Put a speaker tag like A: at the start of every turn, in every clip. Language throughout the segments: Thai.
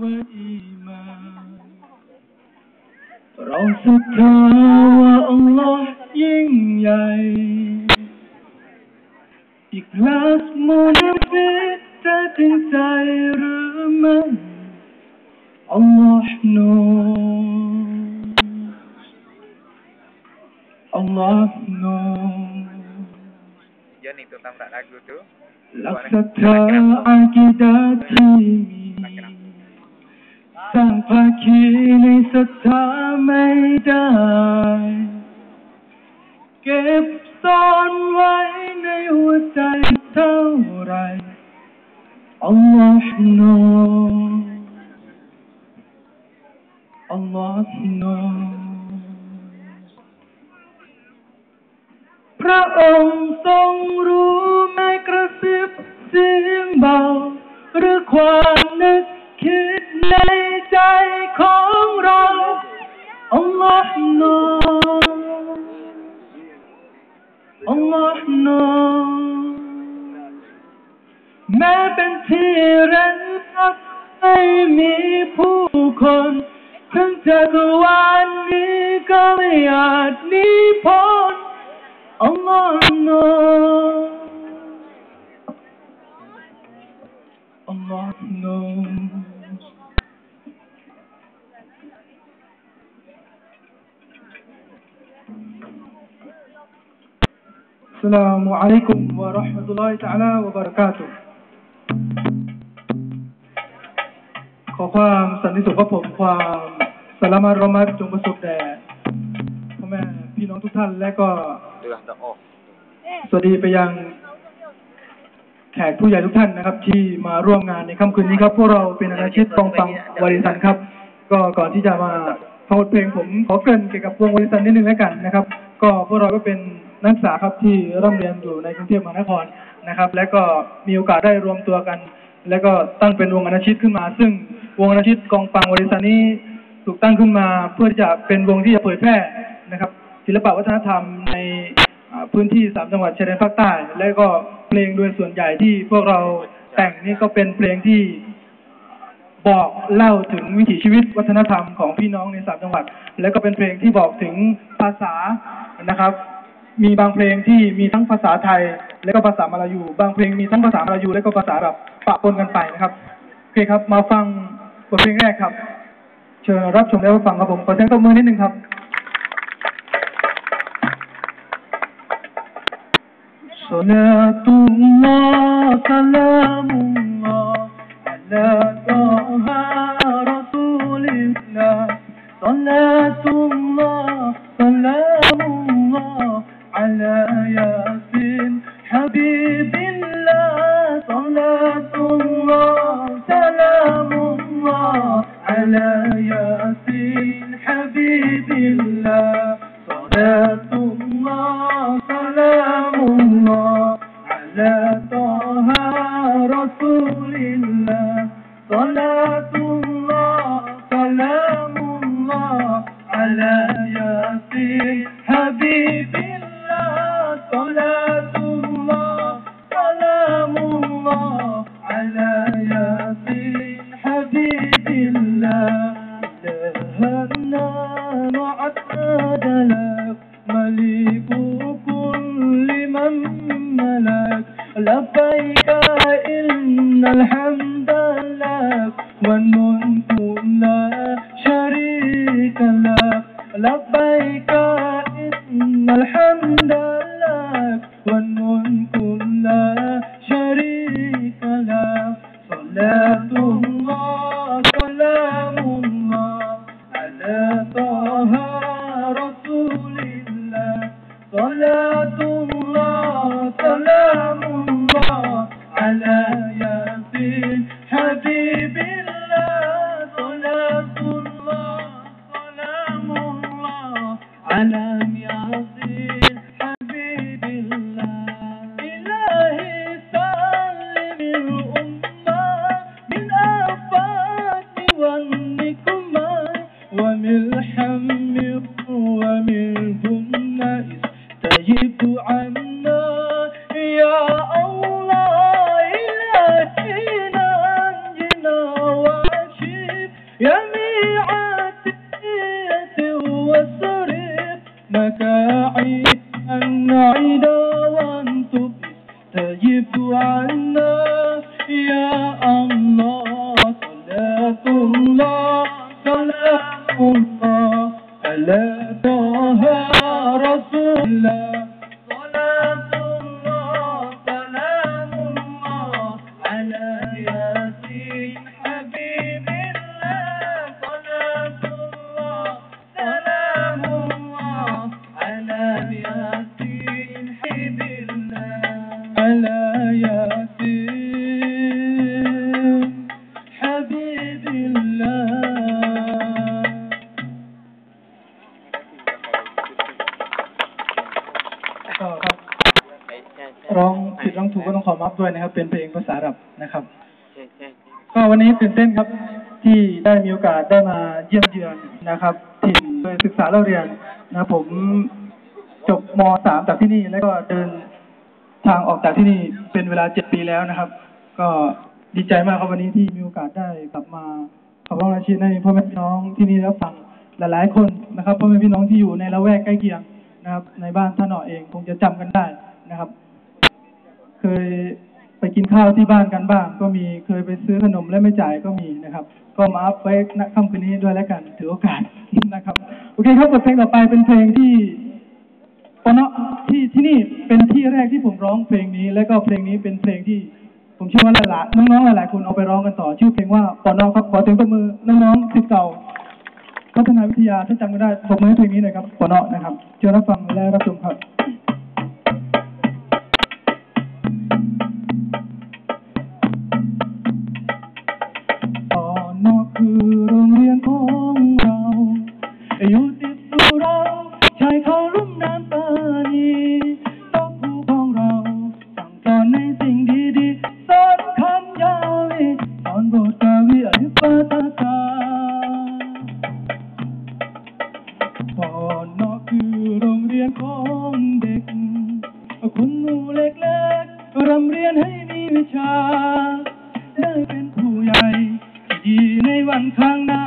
A: وإيمان เราศรัทธาว่าอัลลอฮ์ยิ่งใหญ่ อีกลาสมุนฟิดจะจริงใจหรือไม่อัลลอฮ์ knows Allah knows
B: Dia ni tu tambah lagu tu.
A: หลักศรัทธาอากิดาที่มีสร้างภา คีในศรัทธาไม่ได้ เก็บซ่อนไว้ในหัวใจเท่าไร Allah knows Allah knows พระองค์ทรงรู้ไม่กระซิบเสียงเบา จักรวาลนี้ก็ไม่อาจหนีพ้น Allah knows Allah knows สลามุอะลัยกุมวะเราะห์มะตุลลอฮิตะอาลาวะบะเราะกาตุฮ์ขอความสันติสุขของผมความ สลามัตรอมัตจงประสบแด่พ่อแม่พี่น้องทุกท่านและก็สวัสดีไปยังแขกผู้ใหญ่ทุกท่านนะครับ ที่มาร่วมงานในค่ำคืนนี้ครับ พวกเราเป็นอาชีพกองฟังวาริสันครับ ก็ก่อนที่จะมาฟังเพลงผมขอเกริ่นเกี่ยวกับวงวาริสันนิดนึงแล้วกันนะครับ ก็พวกเราก็เป็นนักศึกษาครับที่ร่ำเรียนอยู่ในกรุงเทพมหานครนะครับ และก็มีโอกาสได้รวมตัวกัน แล้วก็ตั้งเป็นวงอนาชิตขึ้นมา ซึ่งวงอนาชิตกองฟังวาริสันนี้ ถูกตั้งขึ้นมาเพื่อที่จะเป็นวงที่จะเผยแพร่นะครับ ศิลปวัฒนธรรมในพื้นที่สามจังหวัดชายแดนภาคใต้ และก็เพลงโดยส่วนใหญ่ที่พวกเราแต่งนี่ก็เป็นเพลงที่บอกเล่าถึงวิถีชีวิตวัฒนธรรมของพี่น้องในสามจังหวัด และก็เป็นเพลงที่บอกถึงภาษานะครับ มีบางเพลงที่มีทั้งภาษาไทย และก็ภาษามาลายูบางเพลงมีทั้งภาษามาลายูและก็ภาษาแบบปะปนกันไปนะครับโอเคครับ มาฟังบทเพลงแรกครับ เชิญรับชมและรับฟังครับผมขอเสียงตบมือนิดนึงครับ صلاة الله سلام love. لبيك إن الحمد لك والملك عنا يا الله إلهنا أنجنا واشف جميع التقية واسرف مكاعي النعيد وانتب تجب عنا يا الله صلاة الله صلاة الله. ألا طه رسول الله. ก็ครับร้องผิดร้องถูกก็ต้องขอมาฟด้วยนะครับ เป็นเพลงภาษาอับนะครับ ก็วันนี้ตื่นเต้นครับที่ได้มีโอกาสได้มาเยี่ยมเยือนนะครับถิ่นโดยศึกษาเล่าเรียนนะผมจบม .3 จากที่นี่แล้วก็เดินทางออกจากที่นี่เป็นเวลาเจ็ดปีแล้วนะครับ ก็ดีใจมากครับวันนี้ที่มีโอกาสได้กลับมาขับร้องอาชีพให้พ่อแม่พี่น้องที่นี่แล้วฟังหลายๆคนนะครับพ่อแม่พี่น้องที่อยู่ในละแวกใกล้เคียง นะครับ ในบ้านท่านหน่อเองคงจะจำกันได้นะครับ เคยไปกินข้าวที่บ้านกันบ้าง ก็มีเคยไปซื้อขนมและไม่จ่ายก็มีนะครับ ก็มาอัพไว้ณค่ำคืนนี้ด้วยแล้วกันถือโอกาสนะครับ โอเคครับบทเพลงต่อไปเป็นเพลงที่ปอนนาะที่ที่นี่เป็นที่แรกที่ผมร้องเพลงนี้ และก็เพลงนี้เป็นเพลงที่ผมเชื่อว่าหลายๆน้องๆหลายๆคนเอาไปร้องกันต่อ ชื่อเพลงว่าปอนนาะครับขอเสียงตบมือน้องๆศิษย์เก่า พัฒนาวิทยาถ้าจำกันได้ปรบมือให้เพลงนี้หน่อยครับปอนเนาะนะครับเชิญรับฟังและรับชมครับ ตอนนอกคือโรงเรียนของเด็ก คนหนูเล็กๆรำเรียนให้มีวิชา ได้เป็นผู้ใหญ่ดีในวันข้างหน้า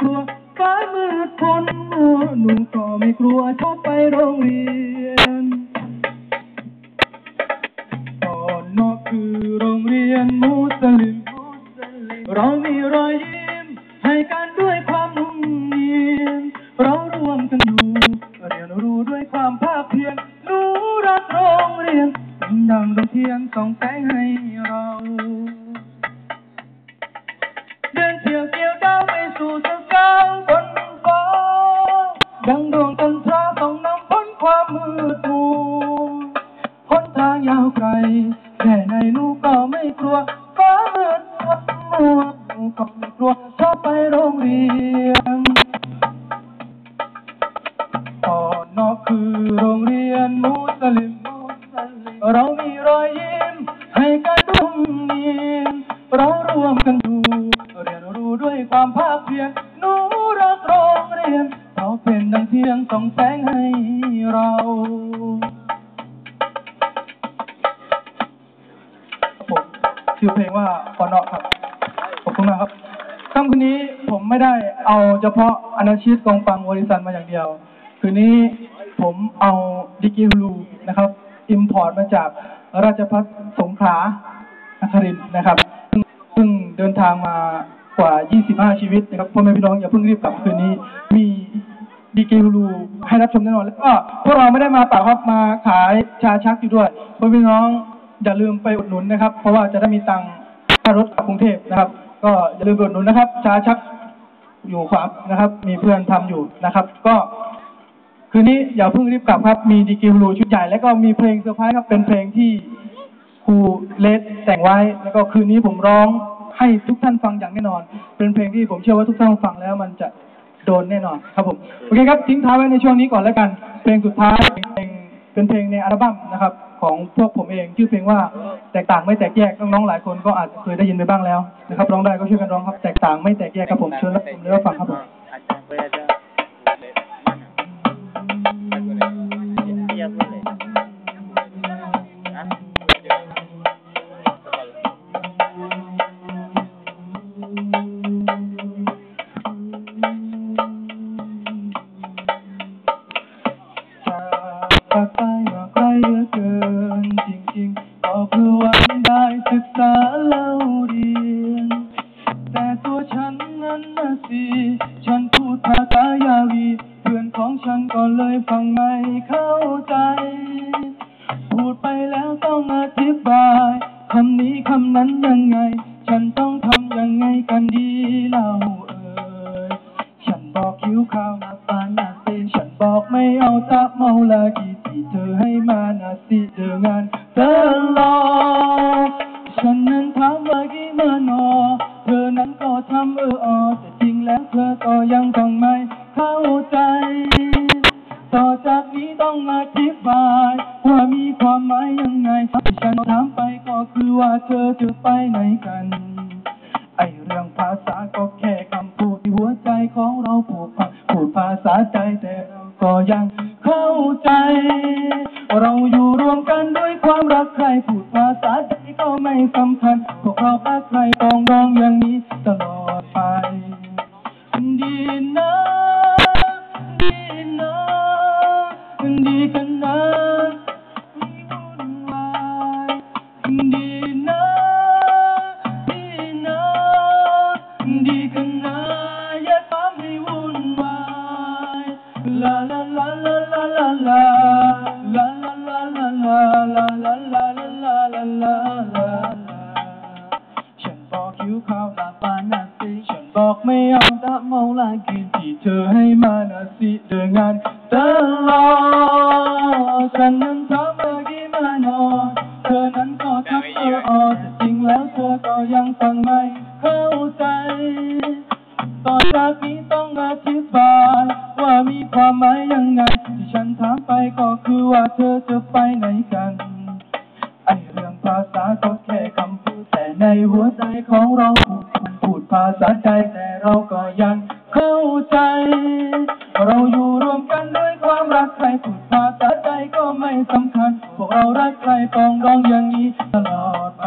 A: กลัวฝ่ามืดคนมัวหนูก็ไม่กลัวชอบไปโรงเรียน มกันอยู่เรียนรู้ด้วยความภาคเพียรหนูรักโรงเรียนเราเป็นดังเทียนส่องแสงให้เราผมชื่อเพลงว่าปอนเนาะครับ ขอบคุณมากครับค่ำคืนนี้ผมไม่ได้เอาเฉพาะอนาชิตกองฟังวอริสันมาอย่างเดียว คืนนี้ผมเอาดิกิฮูลูนะครับ อิมพอร์ตมาจากราชพัฒสงขลานครินทร์นะครับ ซึ่งซึ่งเดินทางมากว่า 25 ชีวิตนะครับพ่อแม่พี่น้องอย่าเพิ่งรีบกลับคืนนี้ มีดีเกฮูลูให้รับชมแน่นอนแล้วก็พวกเราไม่ได้มาเปล่าครับมาขายชาชักอยู่ด้วยพ่อพี่น้องอย่าลืมไปอุดหนุนนะครับ เพราะว่าจะได้มีตังค่ารถกลับกรุงเทพนะครับ ก็อย่าลืมไปอุดหนุนนะครับ ชาชักอยู่ขวานะครับ มีเพื่อนทำอยู่นะครับ ก็คืนนี้อย่าเพิ่งรีบกลับครับ มีดีกิวลูชุดใหญ่ แล้วก็มีเพลงเซอร์ไพรส์ครับ เป็นเพลงที่ครูเลสแต่งไว้ แล้วก็คืนนี้ผมร้อง ให้ทุกท่านฟังอย่างแน่นอน เป็นเพลงที่ผมเชื่อว่าทุกท่านฟังแล้วมันจะโดนแน่นอนครับผมโอเคครับทิ้งท้ายไว้ในช่วงนี้ก่อนแล้วกัน เพลงสุดท้ายเพลงเป็นเพลงในอัลบั้มนะครับ ของพวกผมเองชื่อเพลงว่าแตกต่างไม่แตกแยกน้องๆหลายคนก็อาจจะเคยได้ยินไปบ้างแล้วนะครับร้องได้ก็ช่วยกันร้องครับแตกต่างไม่แตกแยกครับผมเชิญรับชมและรับฟังครับผม แล้วต้องอธิบาย คำนี้คำนั้นยังไง ฉันต้องทำยังไงกันดีเล่าเอ่ย ฉันบอกคิ้วข้าวนาปานาตีฉันบอกไม่เอาตะเมาลากี ความหมายยังไงฉันถามไปก็คือว่าเธอจะไปไหนกัน ไอเรื่องภาษาก็แค่คำพูดที่หัวใจของเราผูกพันพูดภาษาใจแต่เราก็ยังเข้าใจ เราอยู่รวมกันด้วยความรักใครพูดภาษาใดก็ไม่สำคัญพวกเรารักใครต้องรอง พูดภาษาใดก็ไม่สำคัญ พวกเรารักใครปองร้องอย่างนี้ตลอดไป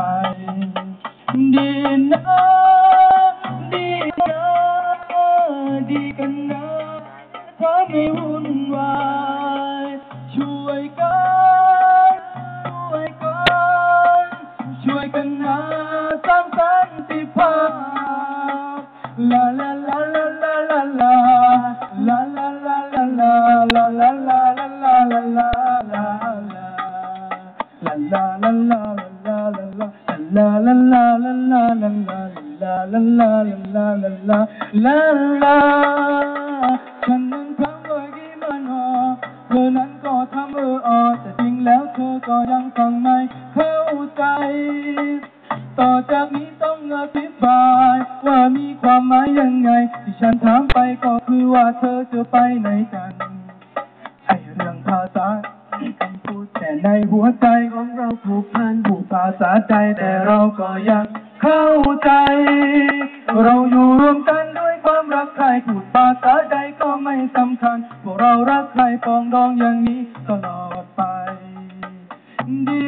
A: ภาษาคำพูดแต่ในหัวใจของเราผูกพันผูกภาษาใจแต่เราก็ยังเข้าใจ เราอยู่รวมกันด้วยความรักใครพูดภาษาใดก็ไม่สำคัญ พวกเรารักใครปองดองอย่างนี้ตลอดไปดีนะดี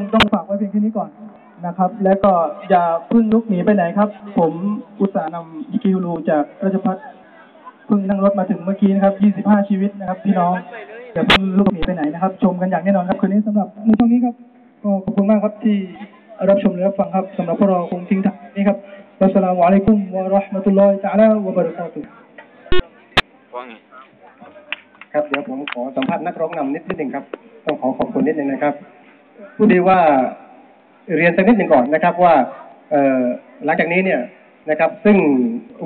A: งต้องฝากไว้เพียงแค่นี้ก่อนนะครับ และก็อย่าพิ่งลุกหนีไปไหนครับ ผมอุตส่าห์นำฮิคิวรูจากราชพัฒเพิ่งนั่งรถมาถึงเมื่อกี้นะครับ 25 ชีวิตนะครับ พี่น้องอย่าพิ่งลุกหนีไปไหนนะครับ ชมกันอย่างแน่นอนครับคืนนี้สำหรับในช่วงนี้ครับก็ขอบคุณมากครับที่รับชมและรับฟังครับสำหรับพวกเราคงทิ้งท้ายนี้ครับวัสสลามุอะลัยกุมวะเราะห์มะตุลลอฮิตะอาลาวะบะเราะกาตุฮ์
C: ครับเดี๋ยวผมขอสัมภาษณ์นักร้องนำนิดนิดหนึ่งครับ ต้องขอขอบคุณนิดหนึ่งนะครับ พูดดีว่าเรียนสักนิดหนึ่งก่อนนะครับว่าเอหลังจากนี้เนี่ยนะครับ ซึ่ง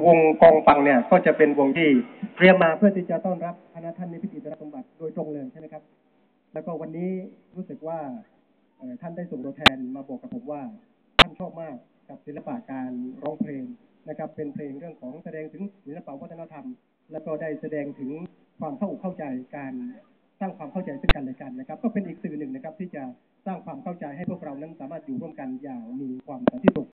C: วงกองฟังเนี่ยก็จะเป็นวงที่เตรียมมาเพื่อที่จะต้อนรับคณะท่านในพิธีรับสมบัติโดยตรงเลยใช่ไหมครับ แล้วก็วันนี้รู้สึกว่าท่านได้ส่งตัวแทนมาบอกกับผมว่าท่านชอบมากกับศิลปะการร้องเพลงนะครับ เป็นเพลงเรื่องของแสดงถึงศิลปะวัฒนธรรม แล้วก็ได้แสดงถึงความเข้าอกเข้าใจการสร้างความเข้าใจซึ่งกันและกันนะครับ ก็เป็นอีกสื่อหนึ่งนะครับที่จะ สร้างความเข้าใจให้พวกเรานั้นสามารถอยู่ร่วมกันอย่างมีความสันติสุข